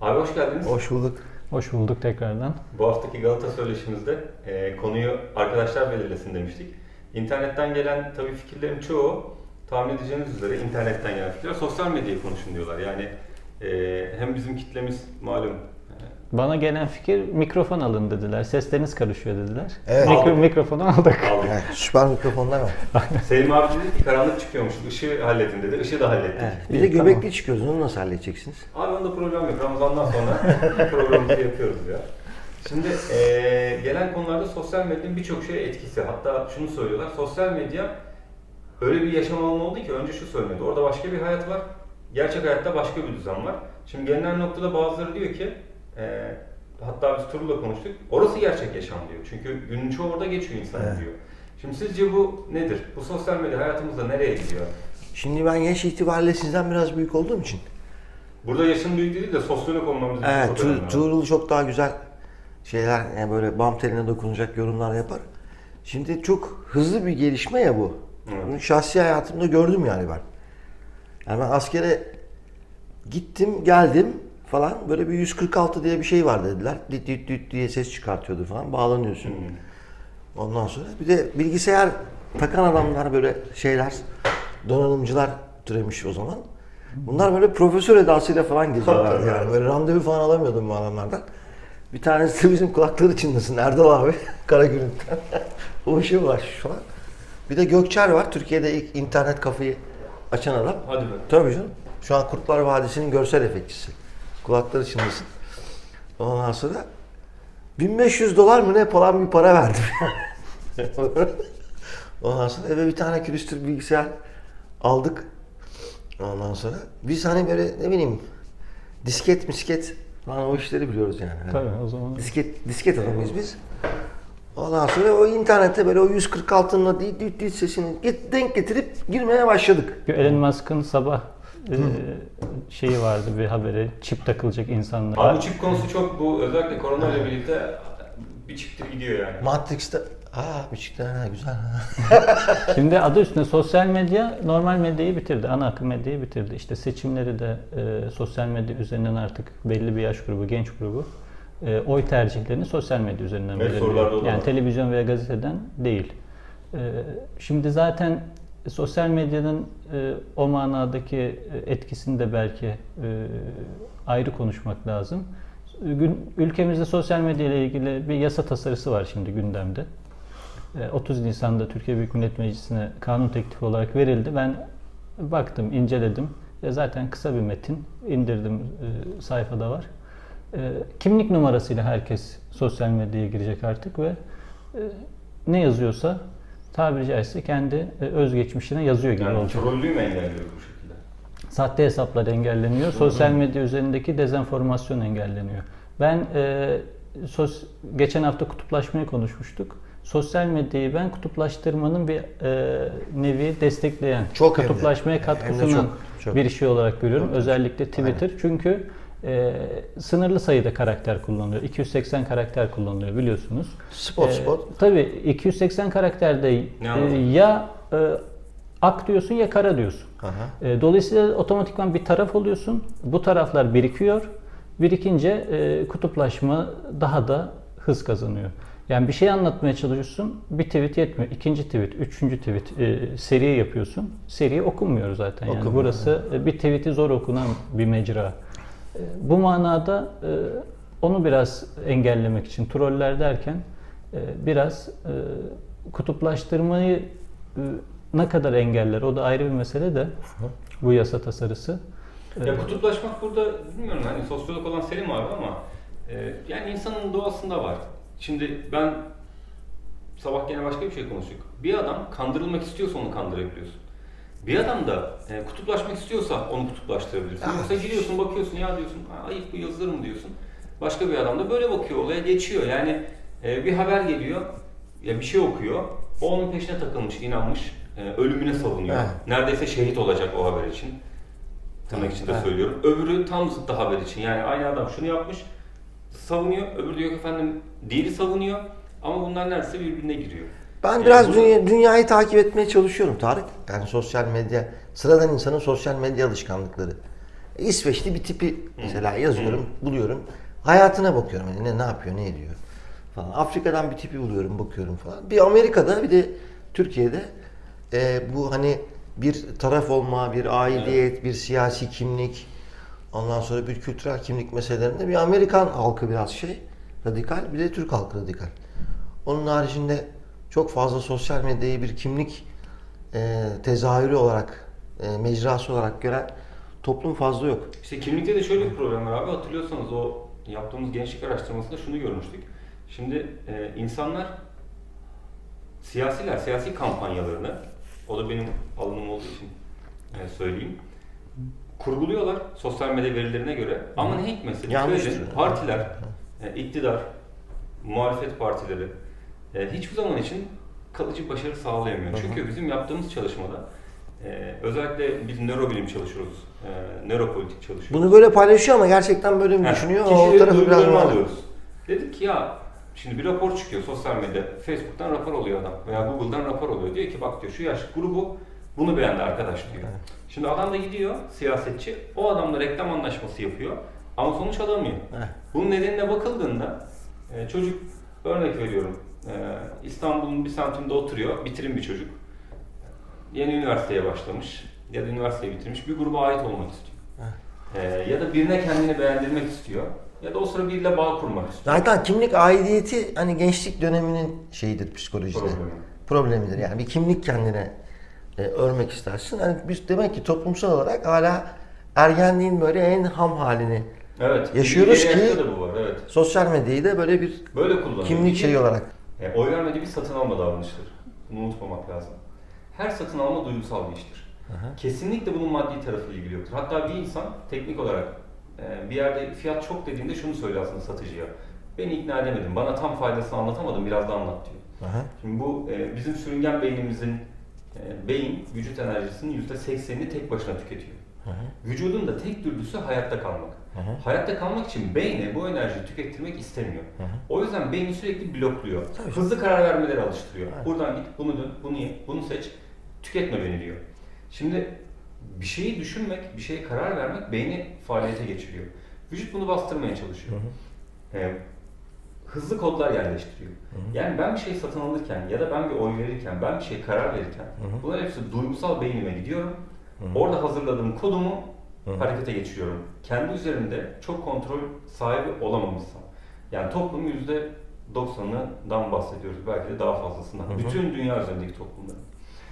Abi hoş geldiniz. Hoş bulduk. Hoş bulduk tekrardan. Bu haftaki Galata söyleşimizde e, konuyu arkadaşlar belirlesin demiştik. İnternetten gelen tabii fikirlerin çoğu tahmin edeceğiniz üzere internetten gelen fikirler sosyal medyayı konuşun diyorlar. Yani e, hem bizim kitlemiz malum Bana gelen fikir mikrofon alın dediler. Sesleriniz karışıyor dediler. Evet. Mikro, mikrofonu aldık. e, aldık. Yani süper mikrofonlar var. Selim abi dedi ki karanlık çıkıyormuş, ışığı halledin dedi. Işığı da hallettik. Evet. Bir de İyi, göbekli çıkıyoruz. Onu nasıl halledeceksiniz? Abi onda problem yok. Ramazan'dan sonra programımızı yapıyoruz ya. Şimdi eee, gelen konularda sosyal medyanın birçok şeye etkisi. Hatta şunu söylüyorlar. Sosyal medya öyle bir yaşam alanı oldu ki önce şu söyleniyordu. Orada başka bir hayat var. Gerçek hayatta başka bir düzen var. Şimdi gelinen noktada bazıları diyor ki eee, hatta biz Turul'la konuştuk. Orası gerçek yaşam diyor. Çünkü günün çoğu orada geçiyor insan Evet. diyor. Şimdi sizce bu nedir? Bu sosyal medya hayatımızda nereye gidiyor? Şimdi ben yaş itibariyle sizden biraz büyük olduğum için. Burada yaşın büyük değil de sosyolog olmamız Evet, çok Tu- önemli. Tuğrul çok daha güzel şeyler, yani böyle bam teline dokunacak yorumlar yapar. Şimdi çok hızlı bir gelişme ya bu. Evet. Bunu şahsi hayatımda gördüm yani ben. Yani ben askere gittim, geldim falan. Böyle bir 146 diye bir şey var dediler. Dit dit dit diye ses çıkartıyordu falan. Bağlanıyorsun. Hmm. Ondan sonra bir de bilgisayar takan adamlar böyle şeyler, donanımcılar türemiş o zaman. Bunlar böyle profesör edasıyla falan geziyorlardı yani. Böyle randevu falan alamıyordum bu adamlardan. Bir tanesi de bizim kulakları çınlasın Erdal abi Karagümrük'ten. o işe ulaşmış falan. Bir de Gökçer var. Türkiye'de ilk internet kafayı açan adam. Hadi be. Tabii canım. Şu an Kurtlar Vadisi'nin görsel efektçisi. Kulakları çınlasın. Ondan sonra 1500 dolar mı ne falan bir para verdim. Ondan sonra eve bir tane külüstür bilgisayar aldık. Ondan sonra biz hani böyle ne bileyim disket misket falan o işleri biliyoruz yani. Tabii o zaman. Disket, disket adamıyız biz. Ondan sonra o internette böyle o 146'nın o dit dit dit sesini get- denk getirip girmeye başladık. Elon Musk'ın sabah e, şeyi vardı bir haberi. Çip takılacak insanlara. Abi bu çip konusu çok bu özellikle korona ile birlikte bir çiptir gidiyor yani. Matrix'te aa bir çıktı ha güzel ha. Şimdi adı üstünde sosyal medya normal medyayı bitirdi. Ana akım medyayı bitirdi. İşte seçimleri de e, sosyal medya üzerinden artık belli bir yaş grubu, genç grubu e, oy tercihlerini sosyal medya üzerinden Evet, sorularda o belirliyor. da Yani televizyon veya gazeteden değil. E, şimdi zaten sosyal medyanın e, o manadaki e, etkisini de belki e, ayrı konuşmak lazım. Gün, ülkemizde sosyal medya ile ilgili bir yasa tasarısı var şimdi gündemde. E, 30 Nisan'da Türkiye Büyük Millet Meclisi'ne kanun teklifi olarak verildi. Ben baktım, inceledim. E, zaten kısa bir metin indirdim, e, sayfada var. E, Kimlik numarasıyla herkes sosyal medyaya girecek artık ve e, ne yazıyorsa tabiri caizse kendi e, özgeçmişine yazıyor gibi Yani olacak. trollüğü mü engelliyor bu şekilde? Sahte hesaplar engelleniyor. Sosyal medya üzerindeki dezenformasyon engelleniyor. Ben e, sos, geçen hafta kutuplaşmayı konuşmuştuk. Sosyal medyayı ben kutuplaştırmanın bir e, nevi destekleyen, Çok kutuplaşmaya katkı sunan çok, çok. bir şey olarak görüyorum. Özellikle Twitter. Çünkü e, sınırlı sayıda karakter kullanılıyor. 280 karakter kullanılıyor biliyorsunuz. Spot Ee, spot. Tabii 280 karakterde e, ya e, ak diyorsun ya kara diyorsun. Aha. E, dolayısıyla otomatikman bir taraf oluyorsun. Bu taraflar birikiyor. Birikince e, kutuplaşma daha da hız kazanıyor. Yani bir şey anlatmaya çalışıyorsun, bir tweet yetmiyor. İkinci tweet, üçüncü tweet e, seri yapıyorsun. Seri okunmuyor zaten. Yani Okunmuyor, burası e, bir tweet'i zor okunan bir mecra. E, bu manada e, onu biraz engellemek için troller derken e, biraz e, kutuplaştırmayı ne kadar engeller o da ayrı bir mesele de bu yasa tasarısı. Ya E, kutuplaşmak burada bilmiyorum hani sosyolog olan Selim abi ama yani insanın doğasında var. Şimdi ben sabah gene başka bir şey konuştuk. Bir adam kandırılmak istiyorsa onu kandırabiliyorsun. Bir adam da e, kutuplaşmak istiyorsa onu kutuplaştırabilirsin. Ah. Yoksa giriyorsun bakıyorsun ya diyorsun "Ha, ayıp bu yazılır mı diyorsun. Başka bir adam da böyle bakıyor olaya geçiyor. Yani e, bir haber geliyor ya bir şey okuyor. O onun peşine takılmış, inanmış. e, ölümüne savunuyor. Evet. Neredeyse şehit olacak o haber için. Tırnak içinde Evet. söylüyorum. Öbürü tam zıttı haber için. Yani aynı adam şunu yapmış, savunuyor. Öbürü diyor ki efendim diğeri savunuyor. Ama bunlar neredeyse birbirine giriyor. Ben Yani biraz bu- dünya- dünyayı takip etmeye çalışıyorum Tarık. Yani sosyal medya, sıradan insanın sosyal medya alışkanlıkları. İsveçli bir tipi mesela yazıyorum, buluyorum. Hayatına bakıyorum. Yani ne, ne yapıyor, ne ediyor falan. Afrika'dan bir tipi buluyorum, bakıyorum falan. Bir Amerika'da bir de Türkiye'de e, bu hani bir taraf olma, bir aidiyet, bir siyasi kimlik, ondan sonra bir kültürel kimlik meselelerinde bir Amerikan halkı biraz şey, radikal, bir de Türk halkı radikal. Onun haricinde çok fazla sosyal medyayı bir kimlik e, tezahürü olarak, e, mecrası olarak gören toplum fazla yok. İşte kimlikte de şöyle bir problem var abi. Hatırlıyorsanız o yaptığımız gençlik araştırmasında şunu görmüştük. Şimdi e, insanlar siyasiler, siyasi kampanyalarını, o da benim alanım olduğu için e, söyleyeyim, kurguluyorlar sosyal medya verilerine göre. Ama ne hikmetse Yanlış partiler, e, iktidar, muhalefet partileri e, hiçbir zaman için kalıcı başarı sağlayamıyor. Çünkü bizim yaptığımız çalışmada e, özellikle biz nörobilim çalışıyoruz, e, nöropolitik çalışıyoruz. Bunu böyle paylaşıyor ama gerçekten böyle mi Heh, düşünüyor? O tarafı biraz var. alıyoruz. Dedik ki ya şimdi bir rapor çıkıyor sosyal medya. Facebook'tan rapor oluyor adam veya Google'dan rapor oluyor. Diyor ki bak diyor şu yaş grubu bunu beğendi arkadaş diyor. Şimdi adam da gidiyor siyasetçi o adamla reklam anlaşması yapıyor ama sonuç alamıyor. Heh. Bunun nedenine bakıldığında e, çocuk örnek veriyorum İstanbul'un bir semtinde oturuyor bitirin bir çocuk. Yeni üniversiteye başlamış ya da üniversiteyi bitirmiş bir gruba ait olmak istiyor. Ee, ya da birine kendini beğendirmek istiyor. Ya da o sıra biriyle bağ kurmak istiyor. Zaten kimlik aidiyeti hani gençlik döneminin şeyidir psikolojide. Problemi. Problemidir. Yani bir kimlik kendine e, örmek istersin. Hani biz demek ki toplumsal olarak hala ergenliğin böyle en ham halini Evet. Yaşıyoruz ki-. Evet. sosyal medyayı da böyle bir Böyle kullanıyor. kimlik şeyi olarak. E, oy vermediği bir satın alma davranışıdır. Bunu unutmamak lazım. Her satın alma duygusal bir iştir. Kesinlikle bunun maddi tarafıyla ilgili yoktur. Hatta bir insan teknik olarak e, bir yerde fiyat çok dediğinde şunu söylüyor aslında satıcıya. Beni ikna edemedin, bana tam faydasını anlatamadın, biraz da anlat diyor. Aha. Şimdi bu e, bizim sürüngen beynimizin e, beyin vücut enerjisinin %80'ini tek başına tüketiyor. Vücudun da tek dürtüsü hayatta kalmak. Hayatta kalmak için beyne bu enerjiyi tükettirmek istemiyor. O yüzden beyni sürekli blokluyor. Tabii. Hızlı karar vermeleri alıştırıyor. Evet. Buradan git, bunu dön, bunu ye, bunu seç, tüketme beni diyor. Şimdi bir şeyi düşünmek, bir şeye karar vermek beyni faaliyete geçiriyor. Vücut bunu bastırmaya çalışıyor. E, hızlı kodlar yerleştiriyor. Yani ben bir şey satın alırken ya da ben bir oy verirken, ben bir şey karar verirken bunların hepsi duygusal beynime gidiyorum. Orada hazırladığım kodumu harekete geçiriyorum. Kendi üzerimde çok kontrol sahibi olamamışsam. Yani toplumun yüzde 90'ından bahsediyoruz. Belki de daha fazlasından. Hı hı. Bütün dünya üzerindeki toplumların.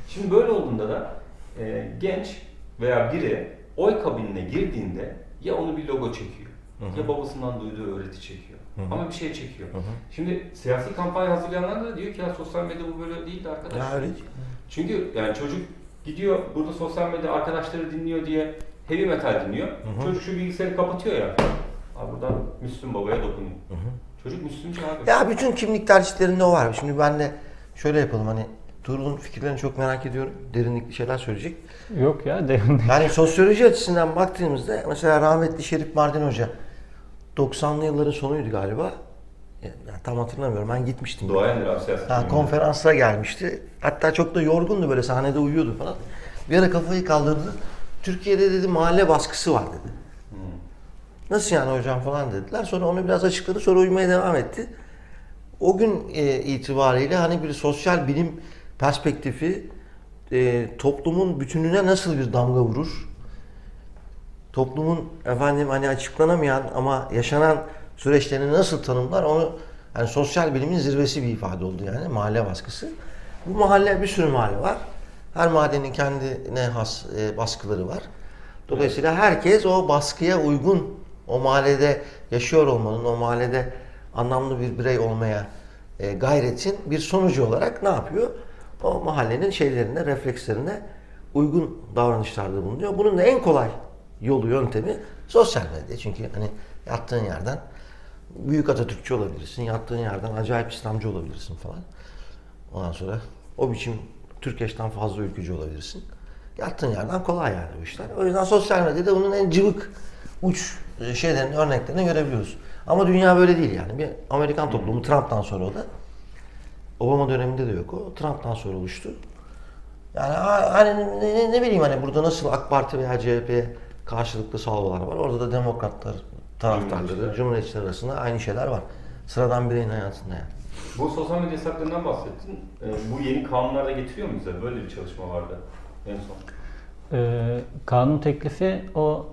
Şimdi böyle olduğunda da e, genç veya biri oy kabinine girdiğinde ya onu bir logo çekiyor. Hı hı. Ya babasından duyduğu öğreti çekiyor. Hı hı. Ama bir şey çekiyor. Hı hı. Şimdi siyasi kampanya hazırlayanlar da diyor ki ya sosyal medya bu böyle değil de arkadaş. Ya öyle. Çünkü yani çocuk gidiyor burada sosyal medya arkadaşları dinliyor diye heavy metal dinliyor. hı. Çocuk şu bilgisayarı kapatıyor ya. Abi buradan Müslüm Baba'ya dokunuyor. Hı hı. Çocuk Müslümcü abi. Ya bütün kimlik tercihlerinde o var. Şimdi ben de şöyle yapalım hani Tuğrul'un fikirlerini çok merak ediyorum. Derinlikli şeyler söyleyecek. Yok ya derin. Yani sosyoloji açısından baktığımızda mesela rahmetli Şerif Mardin Hoca 90'lı yılların sonuydu galiba. Yani tam hatırlamıyorum. Ben gitmiştim. Duayendir abi siyaset Ha, konferansa gelmişti. Hatta çok da yorgundu böyle sahnede uyuyordu falan. Bir ara kafayı kaldırdı. Türkiye'de dedi mahalle baskısı var dedi. Nasıl yani hocam falan dediler. Sonra onu biraz açıkladı. Sonra uyumaya devam etti. O gün e, itibariyle hani bir sosyal bilim perspektifi e, toplumun bütününe nasıl bir damga vurur? Toplumun efendim hani açıklanamayan ama yaşanan süreçlerini nasıl tanımlar onu yani sosyal bilimin zirvesi bir ifade oldu yani mahalle baskısı. Bu mahalle bir sürü mahalle var. Her mahallenin kendine has e, baskıları var. Dolayısıyla herkes o baskıya uygun o mahallede yaşıyor olmanın, o mahallede anlamlı bir birey olmaya e, gayretin bir sonucu olarak ne yapıyor? O mahallenin şeylerine, reflekslerine uygun davranışlarda bulunuyor. Bunun da en kolay yolu, yöntemi sosyal medya. Çünkü hani yattığın yerden büyük Atatürkçü olabilirsin, yattığın yerden acayip İslamcı olabilirsin falan. Ondan sonra o biçim Türkeş'ten fazla ülkücü olabilirsin. Yattığın yerden kolay yani bu işler. O yüzden sosyal medyada bunun en cıvık uç e, şeylerini, örneklerini görebiliyoruz. Ama dünya böyle değil yani. Bir Amerikan toplumu Trump'tan sonra o da. Obama döneminde de yok o. Trump'tan sonra oluştu. Yani ha- hani ne, ne- ne bileyim hani burada nasıl AK Parti veya CHP karşılıklı salvolar var. Orada da demokratlar, taraftarları, Cumhuriyetçiler. cumhuriyetçiler arasında aynı şeyler var. Sıradan bireyin hayatında yani. Bu sosyal medya hesaplarından bahsettin. Ee, bu yeni kanunlarda getiriyor mu bize? Böyle bir çalışma vardı en son. Ee, kanun teklifi o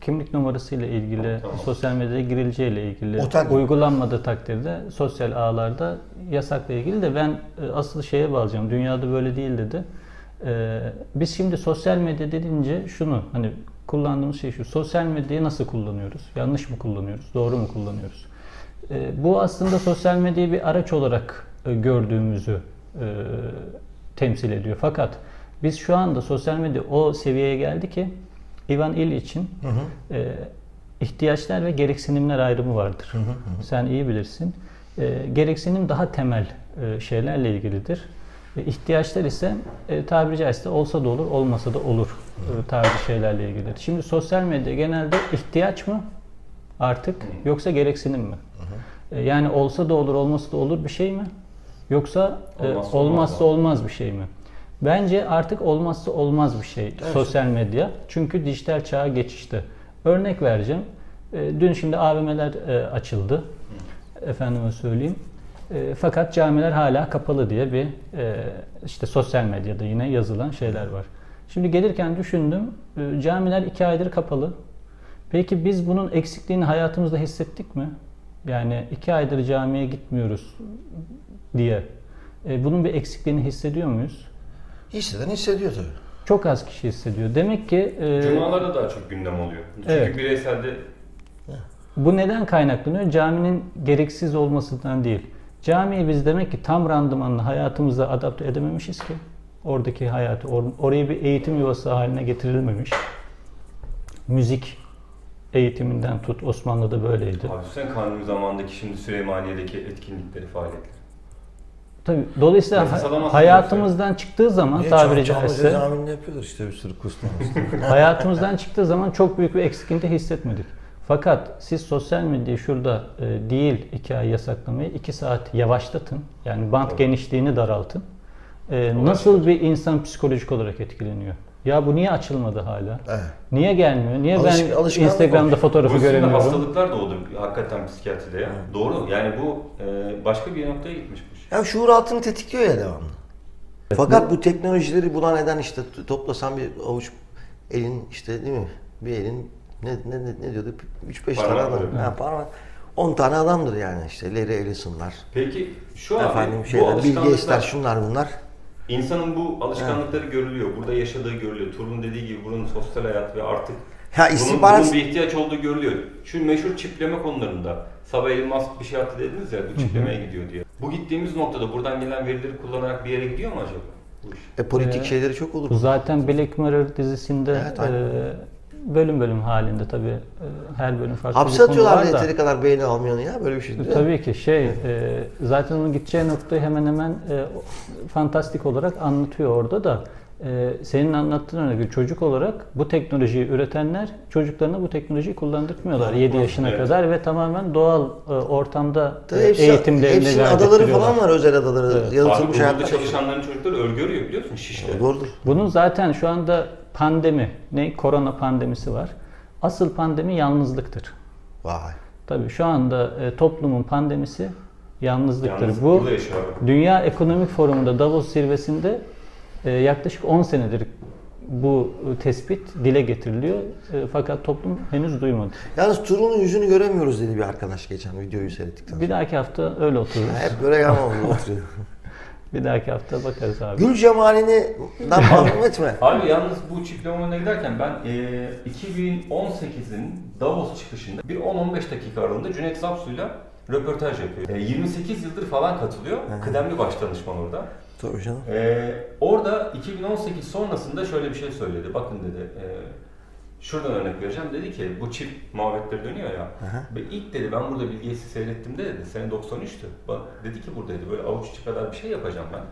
kimlik numarası ile ilgili, Tamam. sosyal medyaya girileceği ile ilgili Otel- uygulanmadığı takdirde sosyal ağlarda yasakla ilgili de ben e, asıl şeye bağlayacağım. Dünyada böyle değil dedi. Ee, biz şimdi sosyal medya dediğince şunu hani kullandığımız şey şu. Sosyal medyayı nasıl kullanıyoruz? Yanlış mı kullanıyoruz? Doğru mu kullanıyoruz? Ee, bu aslında sosyal medyayı bir araç olarak e, gördüğümüzü e, temsil ediyor. Fakat biz şu anda sosyal medya o seviyeye geldi ki Ivan İliç'in e, ihtiyaçlar ve gereksinimler ayrımı vardır. Sen iyi bilirsin. E, gereksinim daha temel e, şeylerle ilgilidir. E, ihtiyaçlar ise e, tabiri caizse olsa da olur, olmasa da olur e, tarzı şeylerle ilgilidir. Şimdi sosyal medya genelde ihtiyaç mı artık yoksa gereksinim mi? E, yani olsa da olur, olmasa da olur bir şey mi? Yoksa e, Olmazsa olmazsa olmaz olmaz bir şey mi? Bence artık olmazsa olmaz bir şey sosyal medya. Çünkü dijital çağa geçişte. Örnek vereceğim. E, Dün şimdi AVM'ler e, açıldı. Efendime söyleyeyim. E, Fakat camiler hala kapalı diye bir e, işte sosyal medyada yine yazılan şeyler var. Şimdi gelirken düşündüm. e, Camiler iki aydır kapalı. Peki biz bunun eksikliğini hayatımızda hissettik mi? Yani iki aydır camiye gitmiyoruz diye. E, Bunun bir eksikliğini hissediyor muyuz? Hisseden hissediyor tabii. Çok az kişi hissediyor. Demek ki e, Cumalarda daha çok gündem oluyor. Çünkü Evet. bireyselde bu neden kaynaklanıyor? Caminin gereksiz olmasından değil. Camiyi biz demek ki tam randımanla hayatımıza adapte edememişiz ki. Oradaki hayatı, or- oraya bir eğitim yuvası haline getirilmemiş. Müzik eğitiminden tut, Osmanlı'da böyleydi. Abi sen kanuni zamandaki şimdi Süleymaniye'deki etkinlikleri, faaliyetleri. Tabii, dolayısıyla Nefes alamazsın hayatımızdan çıktığı zaman Niye tabiri Çam- Çamlıca caizse Camii'nde yapıyorlar işte bir sürü hayatımızdan çıktığı zaman çok büyük bir eksikliğini hissetmedik. Fakat siz sosyal medyayı şurada e, değil iki ay yasaklamayı iki saat yavaşlatın. Yani bant genişliğini daraltın. E, nasıl bir insan psikolojik olarak etkileniyor? Ya bu niye açılmadı hala? Evet. Niye gelmiyor? Niye Alışk- ben alışkanlık Instagram'da olmuş. fotoğrafı Bu üstünde göremiyorum? hastalıklar doğdu hakikaten psikiyatride ya. Doğru. Yani bu e, başka bir noktaya gitmiş bu iş. Ya şuur altını tetikliyor ya devamlı. Fakat bu teknolojileri bulan eden işte t- toplasan bir avuç elin işte değil mi? Bir elin ne ne ne, ne diyordu? 3-5 tane Parmak adam. var. Ha, parmak. 10 tane adamdır yani işte. Larry Ellison'lar. Peki şu an Efendim bu şeyler, Bill Gates'ler alışkanlıklar, şunlar bunlar. İnsanın bu alışkanlıkları görülüyor. Burada yaşadığı görülüyor. Turun dediği gibi bunun sosyal hayat ve artık Ha bunun, istihbarat bunun bir ihtiyaç olduğu görülüyor. Şu meşhur çipleme konularında sabah Elon Musk bir şey attı dediniz ya bu çiplemeye gidiyor diye. Bu gittiğimiz noktada buradan gelen verileri kullanarak bir yere gidiyor mu acaba? Bu iş. e, politik Ee, şeyleri çok olur. Bu zaten Black Mirror dizisinde Evet, aynen. e, bölüm bölüm halinde tabii e, her bölüm farklı Hapse bir konu atıyorlar var da. yeteri kadar beğeni almayanı ya böyle bir şey değil mi? Tabii ki şey e, zaten onun gideceği noktayı hemen hemen e, fantastik olarak anlatıyor orada da. Senin anlattığın örnek çocuk olarak bu teknolojiyi üretenler çocuklarına bu teknolojiyi kullandırmıyorlar 7 yaşına Evet. kadar ve tamamen doğal e, ortamda e, Tabii hepsi, eğitimlerini hepsinin adaları falan var özel adaları. Evet. Abi Yalıtılmış burada hayatlar. çalışanların çocukları örgü örüyor biliyor musun? Şişle. Doğrudur. Bunun zaten şu anda pandemi, ne korona pandemisi var. Asıl pandemi yalnızlıktır. Vay. Tabii şu anda e, toplumun pandemisi yalnızlıktır. Yalnız Bu. Dünya Ekonomik Forumu'nda Davos zirvesinde e, yaklaşık 10 senedir bu e, tespit dile getiriliyor. E, fakat toplum henüz duymadı. Yalnız Turun'un yüzünü göremiyoruz dedi bir arkadaş geçen videoyu seyrettikten sonra. Bir dahaki hafta öyle otururuz. Hep böyle yanmamız oturuyor. Bir dahaki hafta bakarız abi. Gül cemalini dan mahrum etme. Abi yalnız bu çiftli oynamaya giderken ben e, 2018'in Davos çıkışında bir 10-15 dakika aralığında Cüneyt Zapsu'yla röportaj yapıyor. E, 28 yıldır falan katılıyor. Kıdemli başdanışman orada. Tabii canım. E, orada 2018 sonrasında şöyle bir şey söyledi. Bakın dedi, e, şuradan örnek vereceğim. Dedi ki bu çip muhabbetleri dönüyor ya. Ve ilk dedi ben burada Bilgeys'i seyrettim de dedi. Sene 93'tü. Bak dedi ki buradaydı böyle avuç içi kadar bir şey yapacağım ben.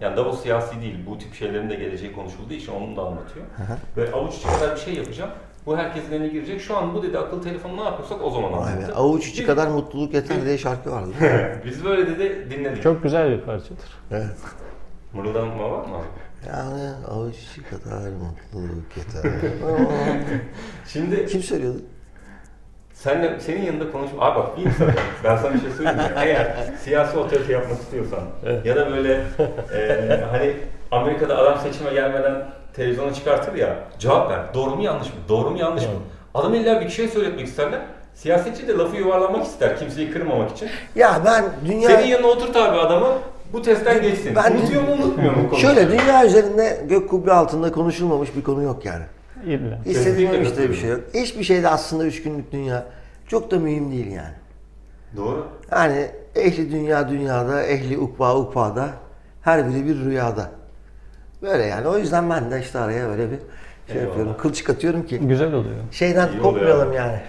Yani Davos siyasi değil. Bu tip şeylerin de geleceği konuşulduğu için onu da anlatıyor. Ve avuç içi kadar bir şey yapacağım. Bu herkesin eline girecek. Şu an bu dedi akıllı telefonu ne yapıyorsak o zaman anlattı. Avuç içi kadar mutluluk yeter diye şarkı vardı. Biz böyle dedi dinledik. Çok güzel bir parçadır. evet. Mırıldanma var mı abi? Yani avuç kadar mutluluk yeter. Şimdi Kim söylüyordu? senle, senin yanında konuş... Abi bak bir insan, ben sana bir şey söyleyeyim mi? Eğer siyasi otorite yapmak istiyorsan ya da böyle e, hani Amerika'da adam seçime gelmeden televizyona çıkartır ya cevap ver. Doğru mu yanlış mı? Doğru mu yanlış mı? Adam illa bir şey söyletmek isterler. Siyasetçi de lafı yuvarlamak ister kimseyi kırmamak için. Ya ben dünya... Senin yanına oturt abi adamı bu testten geçsin. Ben- Unutuyor mu unutmuyor mu? Şöyle dünya üzerinde gök kubbe altında konuşulmamış bir konu yok yani. İlla. Kesinlikle İstediğim işte bir şey yok. Hiçbir şey de aslında üç günlük dünya çok da mühim değil yani. Doğru. Yani ehli dünya dünyada, ehli ukba ukbada, her biri bir rüyada. Böyle yani. O yüzden ben de işte araya böyle bir şey Eyvallah. yapıyorum. Kılçık atıyorum ki Güzel oluyor. şeyden İyi oluyor kopmayalım yani.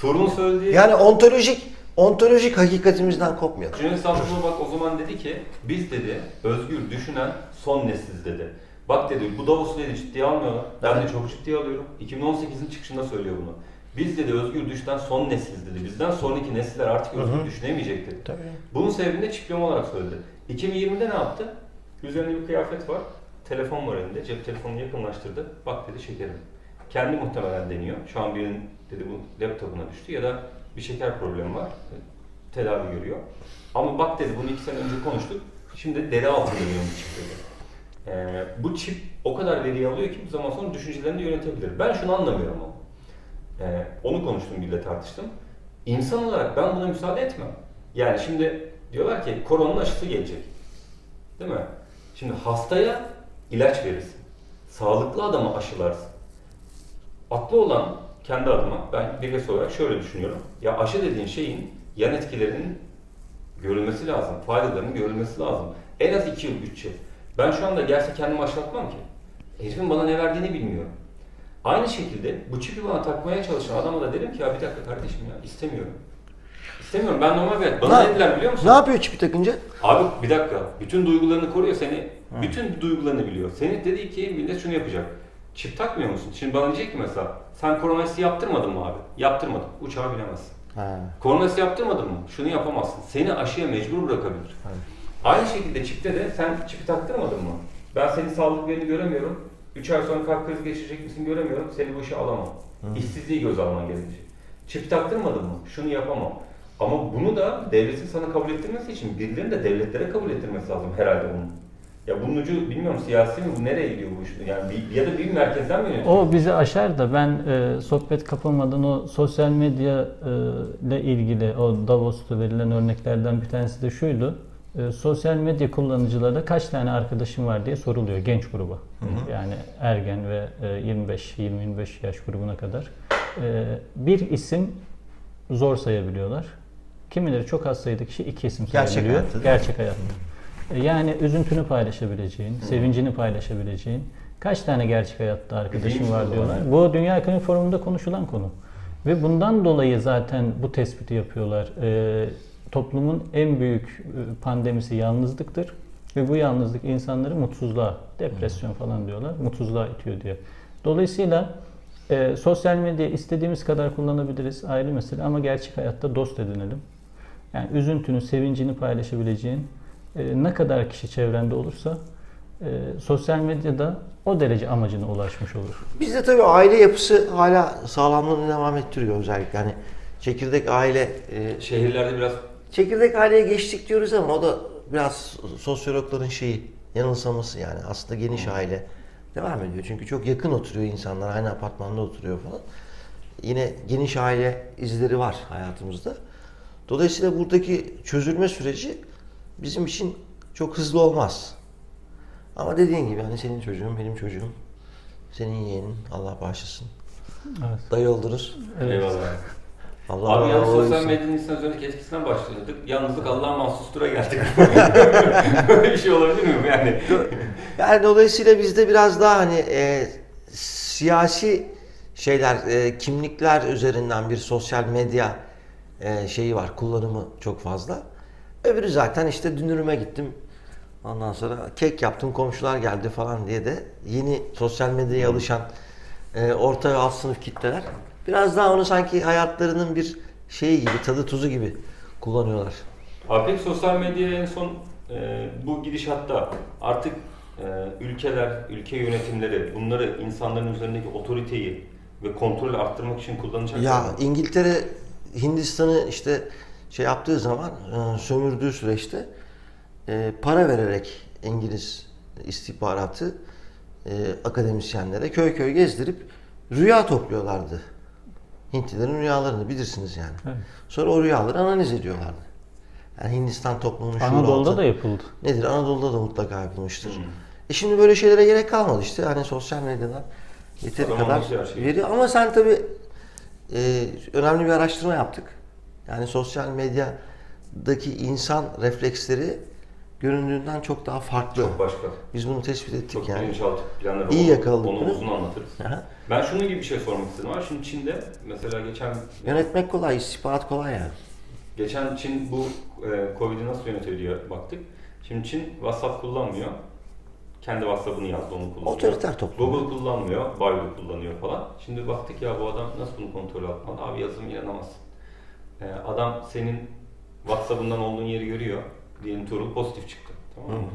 Tuğrul'un söylediği... Yani ontolojik ontolojik hakikatimizden kopmayalım. Cüneyt Saltınoğlu bak o zaman dedi ki biz dedi özgür düşünen son nesiliz dedi. Bak dedi bu Davos'u dedi ciddiye almıyorlar. Ben de çok ciddiye alıyorum. 2018'in çıkışında söylüyor bunu. Biz dedi özgür düşünen son nesiliz dedi. Bizden sonraki nesiller artık özgür düşünemeyecek dedi. Tabii. Bunun sebebini de çipleme olarak söyledi. 2020'de ne yaptı? Üzerinde bir kıyafet var. Telefon var elinde. Cep telefonunu yakınlaştırdı. Bak dedi şekerim. Kendi muhtemelen deniyor. Şu an birinin dedi bu laptopuna düştü ya da bir şeker problemi var. Tedavi görüyor. Ama bak dedi bunu iki sene önce konuştuk. Şimdi deri altında bu çip dedi. Ee, bu çip o kadar veriyi alıyor ki bir zaman sonra düşüncelerini yönetebilir. Ben şunu anlamıyorum ama. Ee, onu konuştum biriyle tartıştım. İnsan olarak ben buna müsaade etmem. Yani şimdi diyorlar ki koronanın aşısı gelecek. Değil mi? Şimdi hastaya ilaç verirsin. Sağlıklı adamı aşılarsın. Aklı olan kendi adıma ben birisi olarak şöyle düşünüyorum. Ya aşı dediğin şeyin yan etkilerinin görülmesi lazım. Faydalarının görülmesi lazım. En az 2 yıl, 3 yıl. Ben şu anda gelse kendimi aşılatmam ki. Herifin bana ne verdiğini bilmiyorum. Aynı şekilde bu çipi bana takmaya çalışan adama da dedim ki ya bir dakika kardeşim ya istemiyorum. İstemiyorum. Ben normal bir hayat. Bana Ne- dediler biliyor musun? Ne yapıyor çipi takınca? Abi bir dakika. Bütün duygularını koruyor seni. Bütün duygularını biliyor. Seni dedi ki millet şunu yapacak. Çip takmıyor musun? Şimdi bana diyecek ki mesela sen koronası yaptırmadın mı abi? Yaptırmadım. Uçağa binemezsin. Ha. Koronası yaptırmadın mı? Şunu yapamazsın. Seni aşıya mecbur bırakabilir. Aynı şekilde çipte de sen çipi taktırmadın mı? Ben senin sağlık verini göremiyorum. 3 ay sonra kalp krizi geçirecek misin göremiyorum. Seni bu işe alamam. İşsizliği göz alman gerekecek. Çipi taktırmadın mı? Şunu yapamam. Ama bunu da devletin sana kabul ettirmesi için birilerinin de devletlere kabul ettirmesi lazım herhalde bunu. Ya bunun ucu bilmiyorum siyasi mi bu nereye gidiyor bu iş? Yani bir, ya da bir merkezden mi yönetiyor? O bizi aşar da ben e, sohbet kapamadan o sosyal medya e, ile ilgili o Davos'ta verilen örneklerden bir tanesi de şuydu. E, sosyal medya kullanıcılarda kaç tane arkadaşım var diye soruluyor genç gruba. Yani ergen ve e, 25-20-25 yaş grubuna kadar. E, bir isim zor sayabiliyorlar. Kimileri çok az sayıda kişi iki isim Gerçek sayabiliyor. hayatta? Gerçek hayatta. E, Yani üzüntünü paylaşabileceğin, sevincini paylaşabileceğin kaç tane gerçek hayatta arkadaşın var diyorlar. Bu Dünya Ekonomi Forumu'nda konuşulan konu. Ve bundan dolayı zaten bu tespiti yapıyorlar. E, toplumun en büyük e, pandemisi yalnızlıktır. Ve bu yalnızlık insanları mutsuzluğa, depresyon falan diyorlar, mutsuzluğa itiyor diye. Dolayısıyla e, sosyal medya istediğimiz kadar kullanabiliriz ayrı mesele ama gerçek hayatta dost edinelim. Yani üzüntünü, sevincini paylaşabileceğin e, ne kadar kişi çevrende olursa e, sosyal medyada o derece amacına ulaşmış olur. Bizde tabii aile yapısı hala sağlamlığını devam ettiriyor özellikle. Hani çekirdek aile e, Şehirlerde biraz Çekirdek aileye geçtik diyoruz ama o da biraz sosyologların şeyi yanılsaması yani. Aslında geniş aile devam ediyor. Çünkü çok yakın oturuyor insanlar. Aynı apartmanda oturuyor falan. Yine geniş aile izleri var hayatımızda. Dolayısıyla buradaki çözülme süreci bizim için çok hızlı olmaz. Ama dediğin gibi hani senin çocuğun, benim çocuğum, senin yeğenin Allah bağışlasın. Evet. Dayı öldürür. Evet. eyvallah. Allah Abi yalnız sosyal medyanın insan üzerindeki etkisinden başladık. Yalnızlık Allah'a mahsustura geldik. Böyle bir şey olabilir mi yani? Yani dolayısıyla bizde biraz daha hani e, siyasi şeyler, e, kimlikler üzerinden bir sosyal medya e, şeyi var, kullanımı çok fazla. Öbürü zaten işte dünürüme gittim. Ondan sonra kek yaptım, komşular geldi falan diye de yeni sosyal medyaya alışan e, orta ve alt sınıf kitleler biraz daha onu sanki hayatlarının bir şeyi gibi, tadı tuzu gibi kullanıyorlar. Abi peki sosyal medyaya en son e, bu gidişatta artık e, ülkeler, ülke yönetimleri bunları insanların üzerindeki otoriteyi ve kontrolü arttırmak için kullanacak. Ya İngiltere Hindistan'ı işte şey yaptığı zaman e, sömürdüğü süreçte e, para vererek İngiliz istihbaratı e, akademisyenlere köy köy gezdirip rüya topluyorlardı. Hintlilerin rüyalarını bilirsiniz yani. Evet. Sonra o rüyaları analiz ediyorlardı. Yani Hindistan toplumunun Anadolu'da da yapıldı. Nedir? Anadolu'da da mutlaka yapılmıştır. Hmm. E şimdi böyle şeylere gerek kalmadı işte. Hani sosyal medyadan yeteri Adam kadar şeyi. veriyor. Ama sen tabii e, önemli bir araştırma yaptık. Yani sosyal medyadaki insan refleksleri göründüğünden çok daha farklı. Çok başka. Biz bunu tespit ettik Çok yani. bilinçaltı planları İyi yakaladık Onu uzun anlatırız. Aha. Ben şunun gibi bir şey sormak istedim. Var. Şimdi Çin'de mesela geçen Yönetmek kolay, istihbarat kolay yani. geçen Çin bu e, Covid'i nasıl yönetiyor diye baktık. Şimdi Çin WhatsApp kullanmıyor. Kendi WhatsApp'ını yazdı onu kullanıyor. Otoriter toplum. Google kullanmıyor, Baidu kullanıyor falan. Şimdi baktık ya bu adam nasıl bunu kontrol altına aldı? Abi yazılım inanamazsın. Ee, adam senin WhatsApp'ından olduğun yeri görüyor. Diyelim Tuğrul pozitif çıktı. Tamam mı?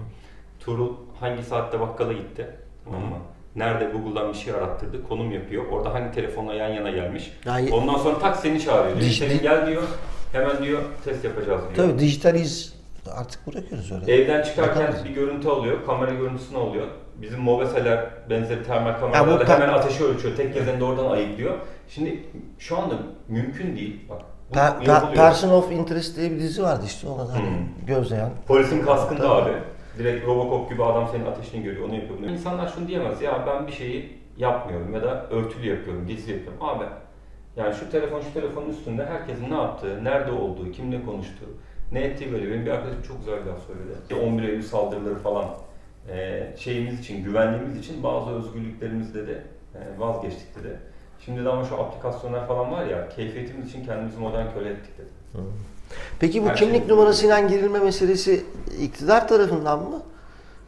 Tuğrul hangi saatte bakkala gitti? Tamam mı? Nerede Google'dan bir şey arattırdı, konum yapıyor. Orada hangi telefonla yan yana gelmiş. Yani- Ondan sonra tak seni çağırıyor. Diyor, Dijital- Senin gel diyor. Hemen diyor test yapacağız diyor. Tabii dijitaliz artık bırakıyoruz öyle. Evden çıkarken Bakarız. bir görüntü alıyor, kamera görüntüsü ne oluyor? Bizim mobeseler benzeri termal kameralarla per- hemen ateşi ölçüyor, tek gezende oradan ayıklıyor. Şimdi şu anda mümkün değil. Bak, Per- per-. Person of Interest diye bir dizi vardı işte ona da hani Hmm. gözleyen. Polisin kaskında abi. Direkt Robocop gibi adam senin ateşini görüyor, onu yapıyor. Bunu. İnsanlar şunu diyemez, ya ben bir şeyi yapmıyorum ya da örtülü yapıyorum, gizli yapıyorum. Abi yani şu telefon şu telefonun üstünde herkesin ne yaptığı, nerede olduğu, kimle konuştuğu, ne ettiği böyle. Benim bir arkadaşım çok güzel bir laf söyledi. 11 Eylül saldırıları falan şeyimiz için, güvenliğimiz için bazı özgürlüklerimizde de vazgeçtik dedi. Şimdi de ama şu aplikasyonlar falan var ya, keyfiyetimiz için kendimizi modern köle ettik dedi. Peki bu Her kimlik şey- numarasıyla girilme meselesi iktidar tarafından mı?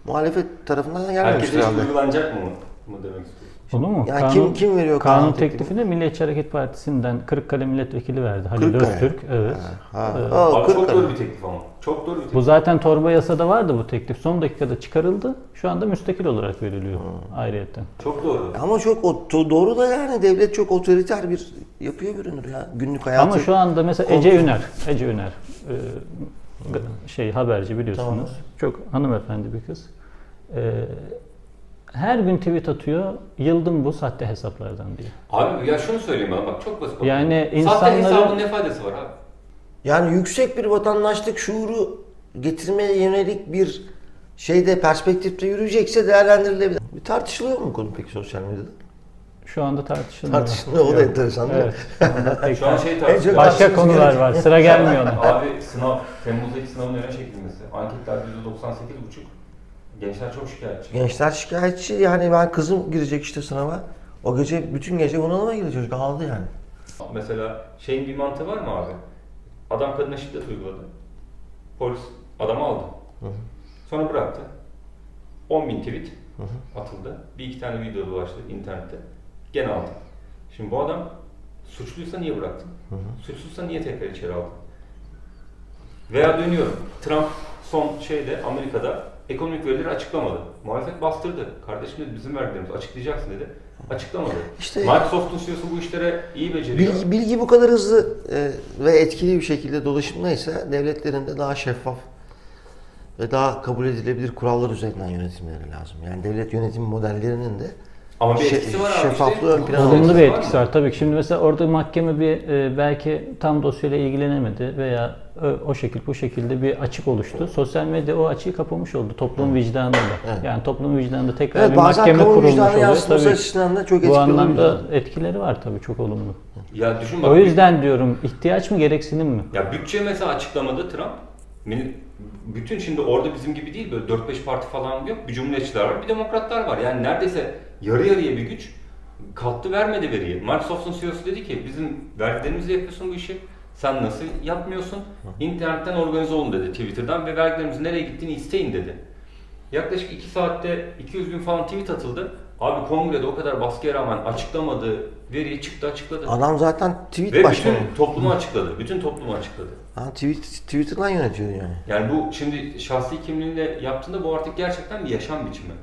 Muhalefet tarafından gelmemiştir Herkese herhalde. uygulanacak mı mı demek istiyorsun? Onu mu? Yani kim kim veriyor Kanun kanun teklifini Milliyetçi Hareket Partisi'nden Kırıkkale Milletvekili verdi. Halil Kırıkkale. Öztürk. Evet. Ha. Evet. Aa, Abi çok doğru bir teklif ama. Çok doğru bir teklif. Bu zaten torba yasada vardı bu teklif. Son dakikada çıkarıldı. Şu anda müstakil olarak veriliyor ayrıyetten. Çok doğru. Ama çok o, doğru da yani devlet çok otoriter bir yapıya bürünür ya günlük hayatı. Ama şu anda mesela Ece Üner, Ece Üner e, g- şey haberci biliyorsunuz. Tamam. Çok hanımefendi bir kız. E, her gün tweet atıyor. Yıldım bu sahte hesaplardan diye. Abi ya şunu söyleyeyim bana bak çok basit. Yani Sahte insanları- hesabın ne faydası var abi? Yani yüksek bir vatandaşlık şuuru getirmeye yönelik bir şeyde perspektifte yürüyecekse değerlendirilebilir. Bir tartışılıyor mu konu peki sosyal medyada? Şu anda tartışılmıyor. Tartışılıyor, o da enteresan değil? Evet. şu an şey tartışıyor. Başka konular var. Sıra gelmiyor ona. Abi sınav, Temmuz'daki sınavın öne çekilmesi. Anketler %98,5. Gençler çok şikayetçi. Gençler şikayetçi yani ben kızım girecek işte sınava. O gece bütün gece bunalıma girdi çocuk ağladı yani. Mesela şeyin bir mantığı var mı abi? Adam kadına şiddet uyguladı. Polis adamı aldı. Sonra bıraktı. 10.000 tweet atıldı. Bir iki tane video dolaştı internette. Gene aldı. Şimdi bu adam suçluysa niye bıraktın? Suçsuzsa niye tekrar içeri aldın? Veya dönüyorum. Trump son şeyde Amerika'da ekonomik verileri açıklamadı. Muhalefet bastırdı. Kardeşim dedi bizim vergilerimizi açıklayacaksın dedi. Açıklamadı. İşte- Microsoft'un CEO'su bu işlere iyi beceriyor. Bilgi, bilgi bu kadar hızlı e, ve etkili bir şekilde dolaşımdaysa devletlerin de daha şeffaf ve daha kabul edilebilir kurallar üzerinden yönetilmeleri lazım. Yani devlet yönetim modellerinin de Ama bir şe- etkisi var abi. şeffaflığı işte. ön plana Olumlu bir Var mı? etkisi var tabii ki. Şimdi mesela orada mahkeme bir e, belki tam dosyayla ilgilenemedi veya ö- o şekil bu şekilde bir açık oluştu. Sosyal medya o açığı kapamış oldu toplum vicdanında. Evet. Yani toplum vicdanında tekrar Evet bir bazen mahkeme kamu kurulmuş vicdanı oluyor. yansıması Tabii açısından da çok bu etkili anlamda oluyor. etkileri var tabii çok olumlu. Ya düşün bak. O yüzden diyorum ihtiyaç mı gereksinim mi? Ya bütçe mesela açıklamadı Trump. Bütün şimdi orada bizim gibi değil böyle 4-5 parti falan yok. Bir cumhuriyetçiler var, bir demokratlar var. Yani neredeyse yarı yarıya bir güç kalktı vermedi veriyi. Microsoft'un CEO'su dedi ki bizim vergilerimizle yapıyorsun bu işi. Sen nasıl yapmıyorsun? İnternetten organize olun dedi Twitter'dan ve vergilerimizin nereye gittiğini isteyin dedi. Yaklaşık 2 saatte 200 bin falan tweet atıldı. Abi kongrede o kadar baskıya rağmen açıklamadığı veriyi çıktı açıkladı. Adam zaten tweet Ve başkanı. bütün toplumu açıkladı. Bütün toplumu açıkladı. Ha, tweet, Twitter'dan yönetiyor yani. Yani bu şimdi şahsi kimliğinle yaptığında bu artık gerçekten bir yaşam biçimi.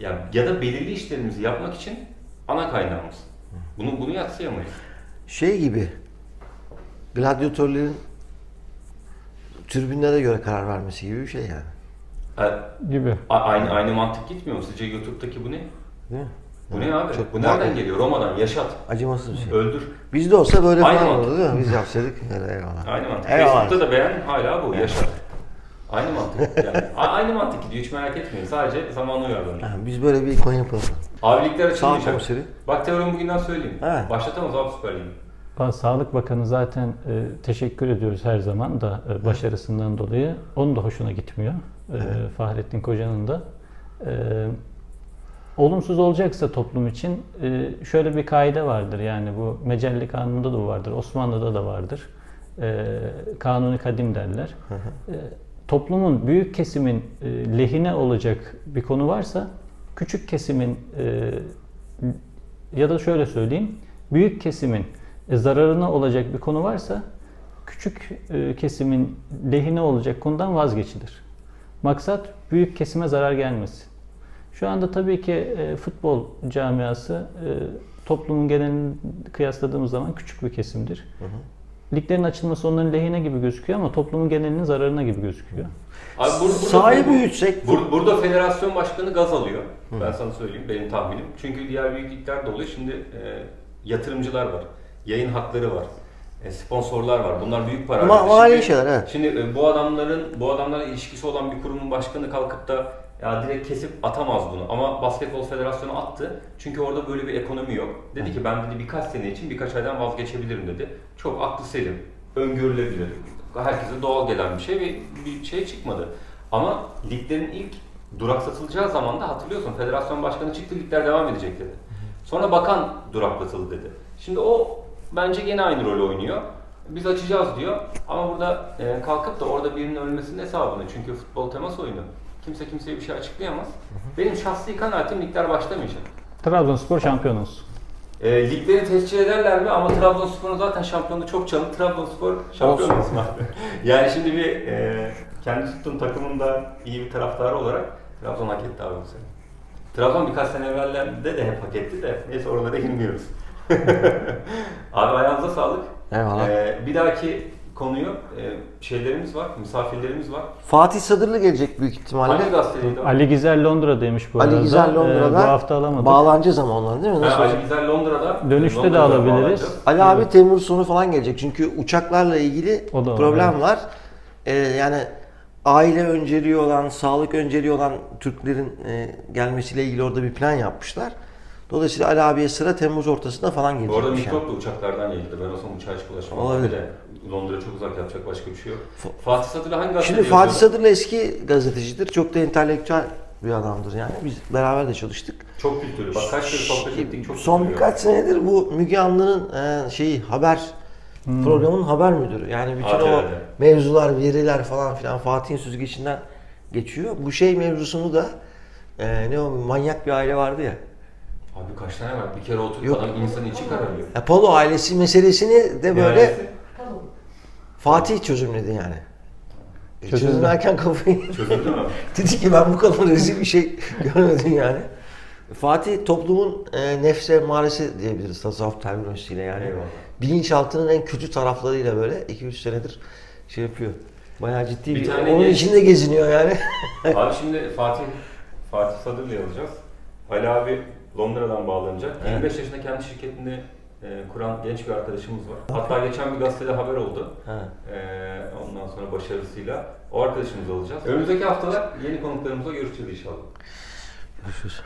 Yani ya da belirli işlerimizi yapmak için ana kaynağımız. Bunu bunu yatsıyamayız. Şey gibi, gladyatörlerin tribünlere göre karar vermesi gibi bir şey yani. Ha, Gibi. a- aynı aynı mantık gitmiyor mu? Sizce YouTube'daki bu ne? Değil mi? Bu ne abi? Çok bu nereden muhakkak- geliyor? Roma'dan yaşat, Acımasız bir şey. öldür. Bizde olsa böyle Aynı falan mantık. olurdu değil mi? Biz yapsaydık. Öyle eyvallah. Aynı mantık. Eyvallah. Facebook'ta da beğen hala bu yaşat. Aynı mantık. Yani a- aynı mantık gidiyor hiç merak etmeyin. Sadece zamanla uyarlanıyor. Ha, biz böyle bir ikon yapalım. Abilikler Sağ açılmayacak. komiseri. Bak teorimi bugünden söyleyeyim. He. Başlatamaz abi Süper Lig'i. Ba- Sağlık Bakanı zaten e, teşekkür ediyoruz her zaman da e, başarısından dolayı. Onun da hoşuna gitmiyor. E, Fahrettin Koca'nın da. E, olumsuz olacaksa toplum için e, şöyle bir kaide vardır. Yani bu Mecelli Kanunu'nda da vardır. Osmanlı'da da vardır. E, kanuni kadim derler. E, toplumun büyük kesimin lehine olacak bir konu varsa küçük kesimin ya da şöyle söyleyeyim, büyük kesimin zararına olacak bir konu varsa küçük kesimin lehine olacak konudan vazgeçilir. Maksat büyük kesime zarar gelmesin. Şu anda tabii ki e, futbol camiası e, toplumun genelini kıyasladığımız zaman küçük bir kesimdir. Liglerin açılması onların lehine gibi gözüküyor ama toplumun genelinin zararına gibi gözüküyor. Abi bur- burada, Sahayı büyütsek. Bur- burada federasyon başkanı gaz alıyor. Ben sana söyleyeyim benim tahminim. Çünkü diğer büyük ligler de oluyor. Şimdi e, yatırımcılar var. Yayın hakları var. e, sponsorlar var. Bunlar büyük para. Ma- mali Şimdi- şeyler, evet. Şimdi e, bu adamların bu adamlarla ilişkisi olan bir kurumun başkanı kalkıp da ya direkt kesip atamaz bunu. Ama basketbol federasyonu attı. Çünkü orada böyle bir ekonomi yok. Dedi ki ben dedi birkaç sene için birkaç aydan vazgeçebilirim dedi. Çok aklı selim, öngörülebilir. Herkese doğal gelen bir şey ve bir şey çıkmadı. Ama liglerin ilk duraksatılacağı zaman da hatırlıyorsun federasyon başkanı çıktı ligler devam edecek dedi. Sonra bakan duraklatıldı dedi. Şimdi o bence gene aynı rolü oynuyor. Biz açacağız diyor ama burada e, kalkıp da orada birinin ölmesinin hesabını çünkü futbol temas oyunu. Kimse kimseye bir şey açıklayamaz. Benim şahsi kanaatim ligler başlamayacak. Trabzonspor şampiyon olsun. E, ligleri tescil ederler mi? Ama Trabzonspor'un zaten şampiyonluğu çok çalın. Trabzonspor şampiyon Olsun. abi. yani şimdi bir e, kendi tuttuğum takımın da iyi bir taraftarı olarak Trabzon hak etti abi bu sene. Trabzon birkaç sene evvellerde de hep hak etti de neyse oralara girmiyoruz. abi ayağınıza sağlık. Eyvallah. E, bir dahaki konuyu e, şeylerimiz var, misafirlerimiz var. Fatih Sadırlı gelecek büyük ihtimalle. Hangi gazeteydi o? Ali Gizer Londra'daymış bu arada. Ali Güzel Ee, Londra'da bu hafta alamadık. bağlanacağız ama onları değil mi? Ha, Nasıl olacak? Ali Güzel Londra'da. Dönüşte de Londra'da alabiliriz. bağlanacağız. Ali abi Temmuz sonu falan gelecek. Çünkü uçaklarla ilgili O da var, problem evet. var. Ee, yani aile önceliği olan, sağlık önceliği olan Türklerin e, gelmesiyle ilgili orada bir plan yapmışlar. Dolayısıyla Ali abiye sıra Temmuz ortasında falan Bu arada gelecek. mikrop da uçaklardan yayıldı. Ben olsam uçağa hiç bulaşmam. Olabilir. Bir de Londra çok uzak yapacak başka bir şey yok. Fatih Satır'la hangi gazetede Şimdi Fatih yazıyordu? Sadırlı eski gazetecidir. Çok da entelektüel bir adamdır yani. Biz beraber de çalıştık. Çok kültürlü. Bak kaç kere sohbet ettik. Çok Son kültürlü. birkaç senedir bu Müge Anlı'nın e, şeyi haber programının haber müdürü. Yani bütün o ATV'de. mevzular, veriler falan filan Fatih'in süzgecinden geçiyor. Bu şey mevzusunu da e, ne o manyak bir aile vardı ya. Abi kaç tane var? Bir kere oturup Yok. adam insanın içi kararıyor. Apollo ailesi meselesini de böyle Yani Fatih çözümledi yani. E, Çözüldü. Çözümlerken kafayı çözüldü mü? dedi ki ben bu kadar rezil bir şey görmedim yani. Fatih toplumun e, nefse maresi diyebiliriz tasavvuf terminolojisiyle yani. Eyvallah. Bilinçaltının en kötü taraflarıyla böyle 2-3 senedir şey yapıyor. Bayağı ciddi Bir bir, tane onun genç- içinde geziniyor yani. Abi şimdi Fatih Fatih Sadır'la yazacağız. Ali abi Londra'dan bağlanacak. 25 yaşında kendi şirketini e, kuran genç bir arkadaşımız var. Hatta geçen bir gazetede haber oldu. Ha. E, ondan sonra başarısıyla o arkadaşımızı alacağız. Önümüzdeki haftalar yeni konuklarımızla görüşeceğiz inşallah. Görüşürüz.